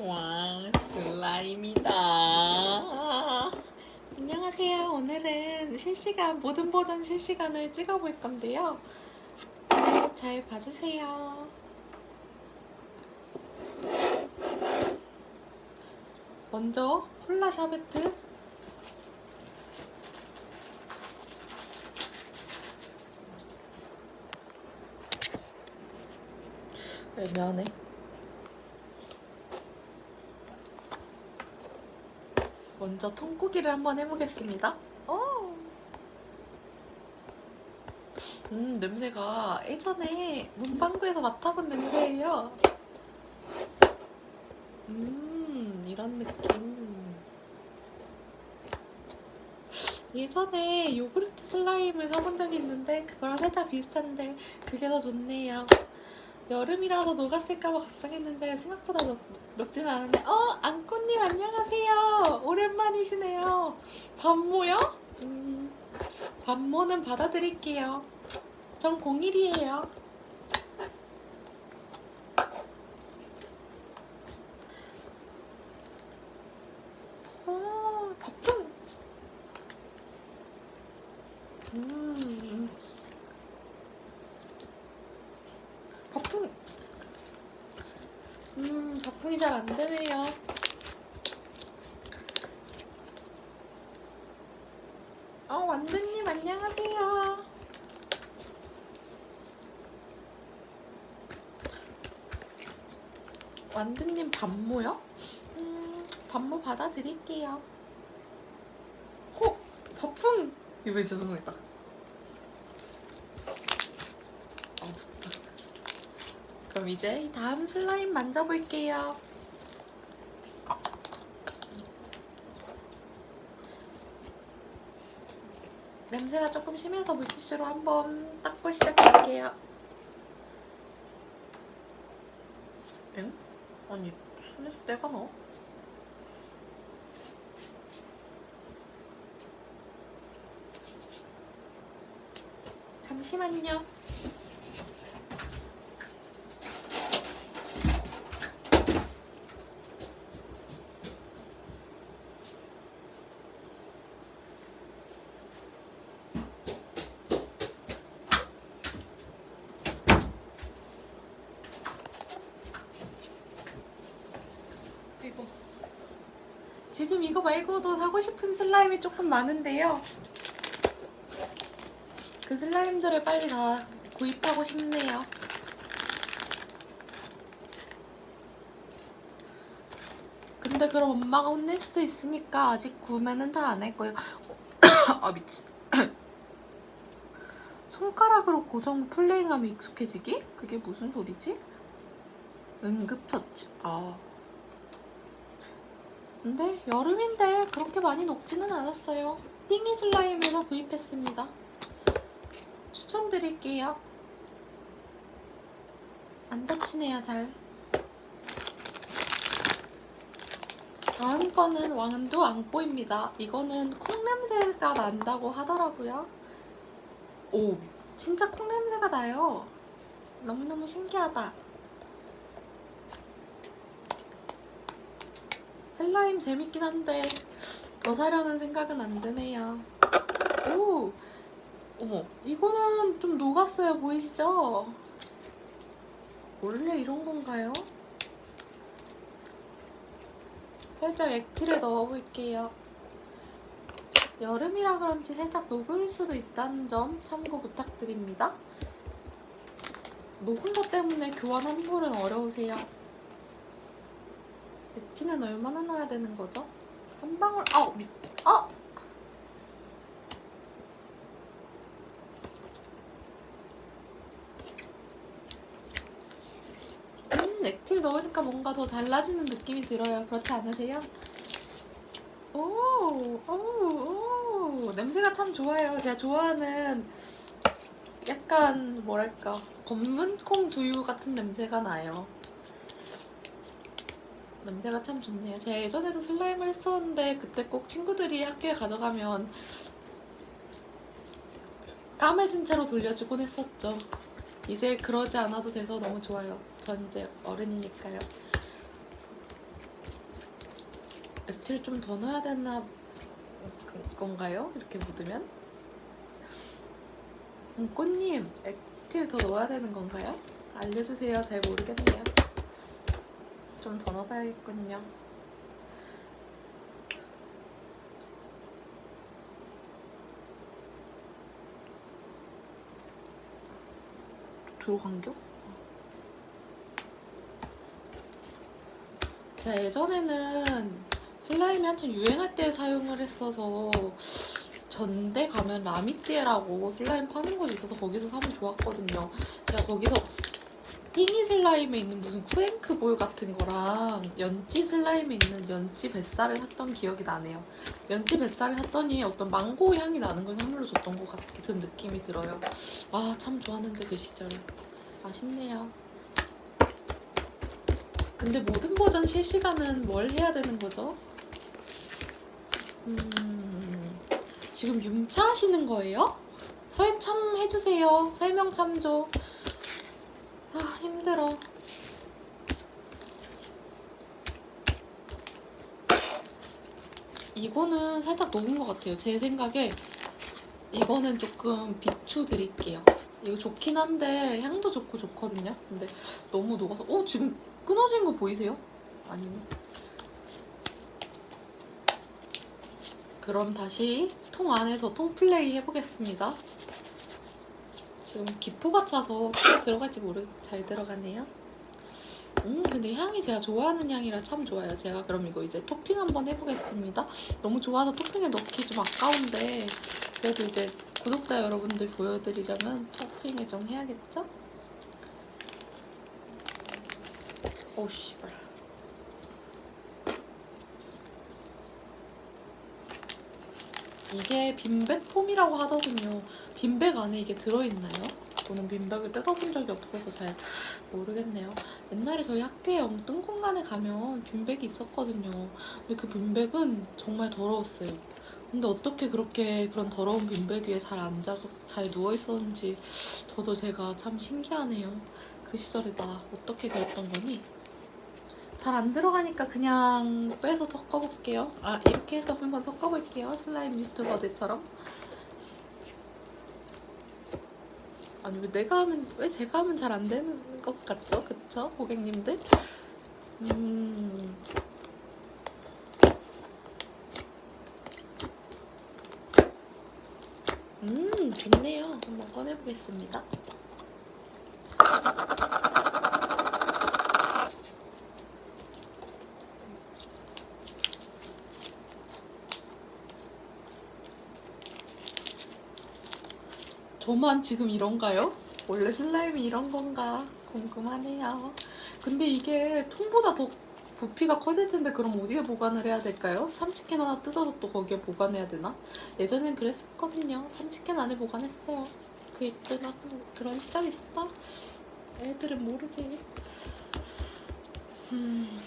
와, 슬라임이다. 안녕하세요. 오늘은 실시간, 모든 버전 실시간을 찍어볼 건데요. 네, 잘 봐주세요. 먼저 콜라 샤베트. 애매하네. 먼저 통고기를 한번 해보겠습니다. 오. 음, 냄새가 예전에 문방구에서 맡아본 냄새예요. 음, 이런 느낌. 예전에 요구르트 슬라임을 사본 적이 있는데 그거랑 살짝 비슷한데 그게 더 좋네요. 여름이라서 녹았을까봐 걱정했는데 생각보다 녹, 녹진 않은데 어 안꽃님 안녕하세요. 오랜만이시네요. 반모요? 음, 반모는 받아드릴게요. 전 01이에요. 어 거품 음 거품 음, 거품이 잘 안 되네요. 어, 완두님 안녕하세요. 완두님 반모요? 음, 반모 받아드릴게요. 호! 거품! 이번에 성공했다. 아, 좋다. 그럼 이제 다음 슬라임 만져볼게요. 냄새가 조금 심해서 물티슈로 한번 닦고 시작할게요. 엥? 아니, 손에서 때가 나? 잠시만요. 이거 지금 이거 말고도 사고 싶은 슬라임이 조금 많은데요. 그 슬라임들을 빨리 다 구입하고 싶네요. 근데 그럼 엄마가 혼낼 수도 있으니까 아직 구매는 다 안 할 거예요. 아 미친. 손가락으로 고정 플레잉하면 익숙해지기? 그게 무슨 소리지? 응급처치. 아. 근데 여름인데 그렇게 많이 녹지는 않았어요. 띵이 슬라임에서 구입했습니다. 추천드릴게요. 안 다치네요, 잘. 다음 거는 왕두 앙뽀입니다. 이거는 콩 냄새가 난다고 하더라고요. 오, 진짜 콩 냄새가 나요. 너무너무 신기하다. 슬라임 재밌긴 한데 더 사려는 생각은 안 드네요. 오, 어머, 이거는 좀 녹았어요. 보이시죠? 원래 이런 건가요? 살짝 액티를 넣어볼게요. 여름이라 그런지 살짝 녹을 수도 있다는 점 참고 부탁드립니다. 녹은 것 때문에 교환 환불은 어려우세요. 액티는 얼마나 넣어야 되는 거죠? 한 방울, 아, 미, 아! 음, 액티를 넣으니까 뭔가 더 달라지는 느낌이 들어요. 그렇지 않으세요? 오, 오, 오, 냄새가 참 좋아요. 제가 좋아하는 약간 뭐랄까 검은콩 두유 같은 냄새가 나요. 냄새가 참 좋네요. 제가 예전에도 슬라임을 했었는데 그때 꼭 친구들이 학교에 가져가면 까매진 채로 돌려주곤 했었죠. 이제 그러지 않아도 돼서 너무 좋아요. 전 이제 어른이니까요. 액티를 좀 더 넣어야 되나 그- 건가요? 이렇게 묻으면? 음, 꽃님, 액티를 더 넣어야 되는 건가요? 알려주세요. 잘 모르겠네요. 좀 더 넣어봐야겠군요. 들어간겨? 제가 예전에는 슬라임이 한참 유행할 때 사용을 했어서 전대 가면 라미띠에라고 슬라임 파는 곳이 있어서 거기서 사면 좋았거든요. 제가 거기서 띵이 슬라임에 있는 무슨 쿠앤크 볼 같은 거랑 연찌 슬라임에 있는 연찌 뱃살을 샀던 기억이 나네요. 연찌 뱃살을 샀더니 어떤 망고 향이 나는 걸 선물로 줬던 것 같은 느낌이 들어요. 아, 참 좋았는데 그 시절에. 아쉽네요. 근데 모든 버전 실시간은 뭘 해야 되는 거죠? 음, 지금 융차 하시는 거예요? 설참 해주세요. 설명 참조. 아, 힘들어. 이거는 살짝 녹은 것 같아요. 제 생각에 이거는 조금 비추 드릴게요. 이거 좋긴 한데 향도 좋고 좋거든요. 근데 너무 녹아서 어 지금 끊어진 거 보이세요? 아니네. 그럼 다시 통 안에서 통 플레이 해보겠습니다. 지금 기포가 차서 들어갈지 모르 잘 들어가네요. 음 근데 향이 제가 좋아하는 향이라 참 좋아요. 제가 그럼 이거 이제 토핑 한번 해보겠습니다. 너무 좋아서 토핑에 넣기 좀 아까운데 그래도 이제 구독자 여러분들 보여드리려면 토핑을 좀 해야겠죠? 오 씨발. 이게 빈백 폼이라고 하더군요. 빈백 안에 이게 들어있나요? 저는 빈백을 뜯어본 적이 없어서 잘 모르겠네요. 옛날에 저희 학교에 엉뚱 공간에 가면 빈백이 있었거든요. 근데 그 빈백은 정말 더러웠어요. 근데 어떻게 그렇게 그런 더러운 빈백 위에 잘 앉아서 잘 누워 있었는지 저도 제가 참 신기하네요. 그 시절에 나 어떻게 그랬던 거니? 잘 안 들어가니까 그냥 빼서 섞어볼게요. 아 이렇게 해서 한번 섞어볼게요. 슬라임 유튜버들처럼. 아니 왜 내가 하면 왜 제가 하면 잘 안 되는 것 같죠? 그쵸? 고객님들? 음. 음, 좋네요. 한번 꺼내보겠습니다. 저만 지금 이런가요? 원래 슬라임이 이런 건가 궁금하네요. 근데 이게 통보다 더 부피가 커질 텐데 그럼 어디에 보관을 해야 될까요? 참치캔 하나 뜯어서 또 거기에 보관해야 되나? 예전엔 그랬었거든요. 참치캔 안에 보관했어요. 그 예쁜 그런 시절이 있었다. 애들은 모르지. 음.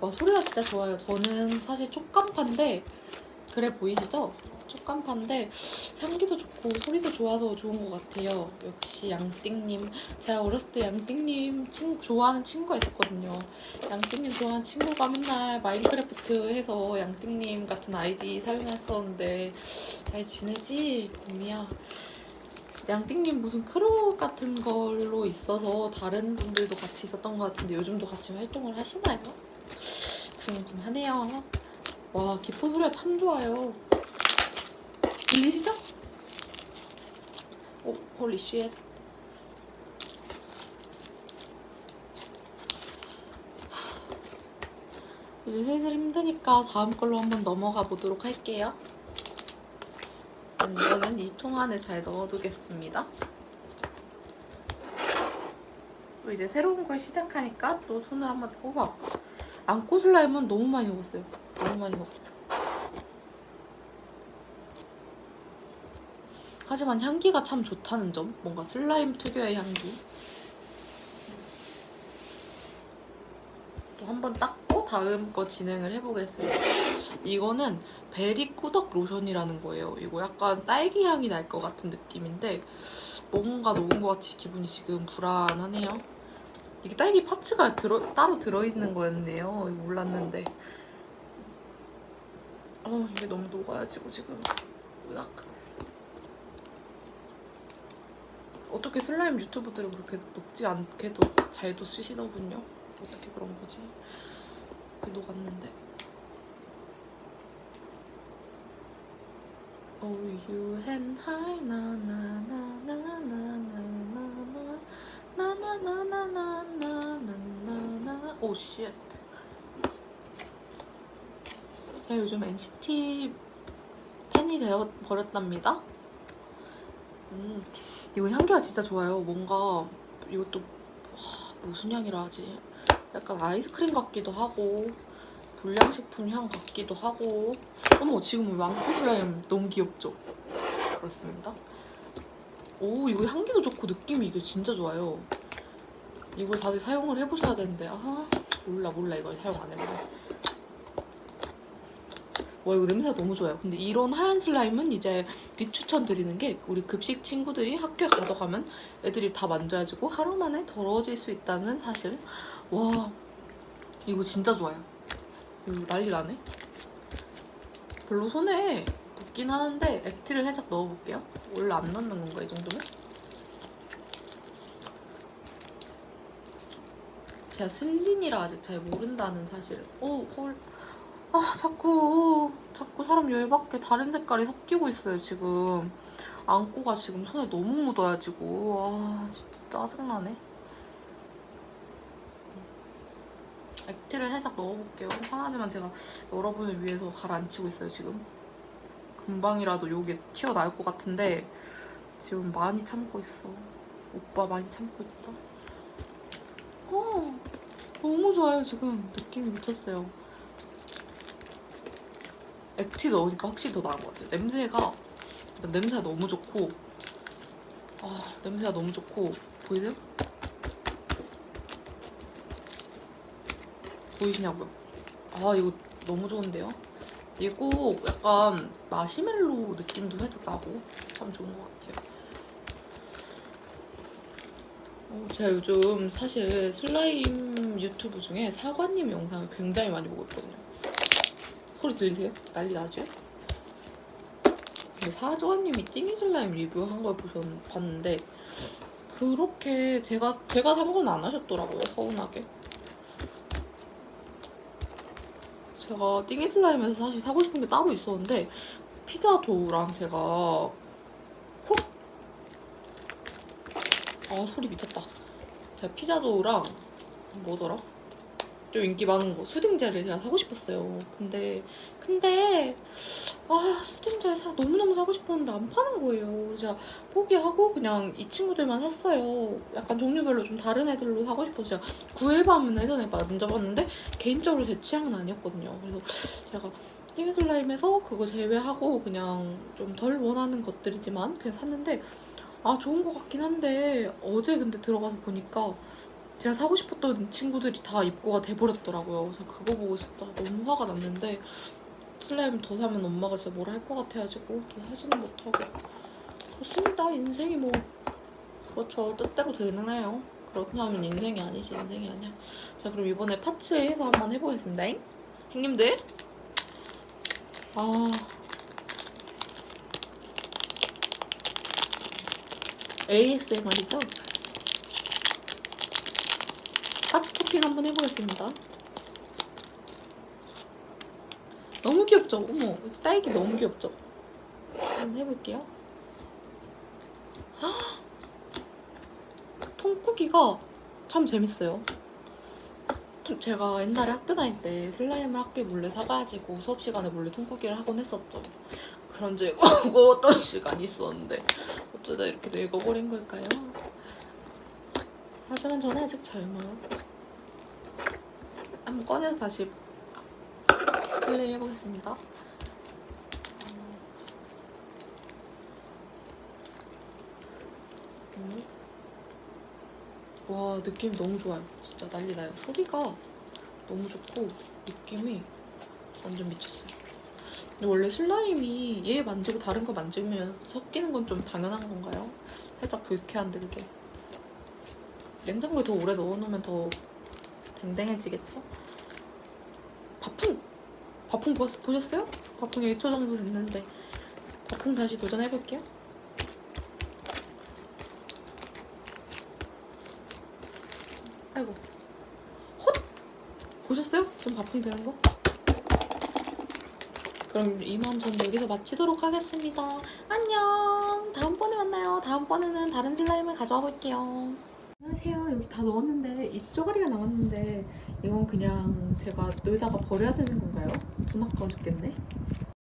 와 소리가 진짜 좋아요. 저는 사실 촉감파인데 그래 보이시죠? 촉감파인데 향기도 좋고 소리도 좋아서 좋은 것 같아요. 역시 양띵님. 제가 어렸을 때 양띵님 친, 좋아하는 친구가 있었거든요. 양띵님 좋아하는 친구가 맨날 마인크래프트 해서 양띵님 같은 아이디 사용했었는데 잘 지내지? 봄이야. 양띵님 무슨 크루 같은 걸로 있어서 다른 분들도 같이 있었던 것 같은데 요즘도 같이 활동을 하시나요? 궁금하네요. 와 기포 소리가 참 좋아요. 들리시죠? 오 홀리 쉣. 이제 슬슬 힘드니까 다음 걸로 한번 넘어가 보도록 할게요. 이거는 이 통 안에 잘 넣어두겠습니다. 또 이제 새로운 걸 시작하니까 또 손을 한번 꼽아. 안고 슬라임은 너무 많이 먹었어요. 너무 많이 먹었어. 하지만 향기가 참 좋다는 점. 뭔가 슬라임 특유의 향기. 또 한번 닦고 다음 거 진행을 해보겠습니다. 이거는 베리 꾸덕 로션이라는 거예요. 이거 약간 딸기 향이 날 것 같은 느낌인데 뭔가 녹은 것 같이 기분이 지금 불안하네요. 이게 딸기 파츠가 들어, 따로 들어있는 거였네요. 몰랐는데. 어, 이게 너무 녹아가지고 지금. 으악. 어떻게 슬라임 유튜브들은 그렇게 녹지 않게도 잘도 쓰시더군요. 어떻게 그런 거지? 이렇게 녹았는데. Oh you and I 나나나나나나 나나나나나나나나나나 오 쉣. 제가 요즘 NCT 팬이 되어 버렸답니다. 음, 이거 향기가 진짜 좋아요. 뭔가 이것도 와, 무슨 향이라 하지? 약간 아이스크림 같기도 하고 불량식품 향 같기도 하고 어머 지금 왕코 슬라임 너무 귀엽죠? 그렇습니다. 오 이거 향기도 좋고 느낌이 이게 진짜 좋아요. 이걸 다들 사용을 해보셔야 되는데 아 몰라 몰라 이걸 사용 안 해보면 와 이거 냄새가 너무 좋아요. 근데 이런 하얀 슬라임은 이제 비추천 드리는 게 우리 급식 친구들이 학교에 가져가면 애들이 다 만져가지고 하루 만에 더러워질 수 있다는 사실. 와 이거 진짜 좋아요. 이거 난리 나네. 별로 손에 붙긴 하는데 액티를 살짝 넣어볼게요. 원래 안 넣는 건가 이 정도면? 제가 슬린이라 아직 잘 모른다는 사실을. 오 헐. 아 자꾸 자꾸 사람 열받게 다른 색깔이 섞이고 있어요 지금. 안고가 지금 손에 너무 묻어가지고 아 진짜 짜증나네. 액티를 살짝 넣어볼게요. 하나지만 제가 여러분을 위해서 가라앉히고 있어요 지금. 금방이라도 요게 튀어나올 것 같은데 지금 많이 참고 있어. 오빠 많이 참고 있다. 어, 너무 좋아요 지금 느낌이 미쳤어요. 액티 넣으니까 확실히 더 나은 것 같아요. 냄새가 냄새가 너무 좋고 아 냄새가 너무 좋고 보이세요? 보이시냐고요? 아 이거 너무 좋은데요? 꼭 약간 마시멜로 느낌도 살짝 나고 참 좋은 것 같아요. 어, 제가 요즘 사실 슬라임 유튜브 중에 사관님 영상을 굉장히 많이 보고 있거든요. 소리 들리세요? 난리 나죠? 근데 사관님이 띵이 슬라임 리뷰한 걸 보셨, 봤는데 그렇게 제가 제가 산 건 안 하셨더라고요 서운하게. 제가 띵이 슬라임에서 사실 사고 싶은 게 따로 있었는데 피자 도우랑 제가 콕! 아 소리 미쳤다. 제가 피자 도우랑 뭐더라? 좀 인기 많은 거 수딩젤을 제가 사고 싶었어요. 근데 근데 아 수딩젤 사 너무너무 사고 싶었는데 안 파는 거예요. 제가 포기하고 그냥 이 친구들만 샀어요. 약간 종류별로 좀 다른 애들로 사고 싶어서 제가 구엘밤은 예전에 만져봤는데 개인적으로 제 취향은 아니었거든요. 그래서 제가 띵이 슬라임에서 그거 제외하고 그냥 좀 덜 원하는 것들이지만 그냥 샀는데 아 좋은 것 같긴 한데 어제 근데 들어가서 보니까 제가 사고 싶었던 친구들이 다 입고가 돼버렸더라고요. 그래서 그거 보고 진짜 너무 화가 났는데 슬라임 더 사면 엄마가 진짜 뭐라 할것 같아가지고 더 사지는 못하고 좋습니다. 인생이 뭐 그렇죠. 뜻대로 되느나요. 그렇게 하면 인생이 아니지 인생이 아니야. 자 그럼 이번에 파츠에서 한번 해보겠습니다. 형님들 아 ASMR이죠? 파츠 토핑 한번 해보겠습니다. 너무 귀엽죠? 어머, 딸기 너무 귀엽죠? 한번 해볼게요. 헉! 통쿠기가 참 재밌어요. 좀 제가 옛날에 학교 다닐 때 슬라임을 학교에 몰래 사가지고 수업 시간에 몰래 통쿠기를 하곤 했었죠. 그런 적이 어떤 시간이 있었는데 어쩌다 이렇게 늙어버린 걸까요? 하지만 저는 아직 젊어요. 한번 꺼내서 다시 플레이 해보겠습니다. 음. 와 느낌 너무 좋아요. 진짜 난리 나요. 소리가 너무 좋고 느낌이 완전 미쳤어요. 근데 원래 슬라임이 얘 만지고 다른 거 만지면 섞이는 건 좀 당연한 건가요? 살짝 불쾌한데 그게 냉장고에 더 오래 넣어놓으면 더 댕댕해지겠죠? 바풍! 바풍 보셨, 보셨어요? 바풍 1초 정도 됐는데 바풍 다시 도전해볼게요 아이고 헛! 보셨어요? 지금 바풍 되는 거? 그럼 이만 전 여기서 마치도록 하겠습니다. 안녕. 다음번에 만나요. 다음번에는 다른 슬라임을 가져와 볼게요. 안녕하세요. 여기 다 넣었는데 이 쪼가리가 남았는데 이건 그냥 제가 여기다가 버려야 되는 건가요? 돈 아까워 죽겠네.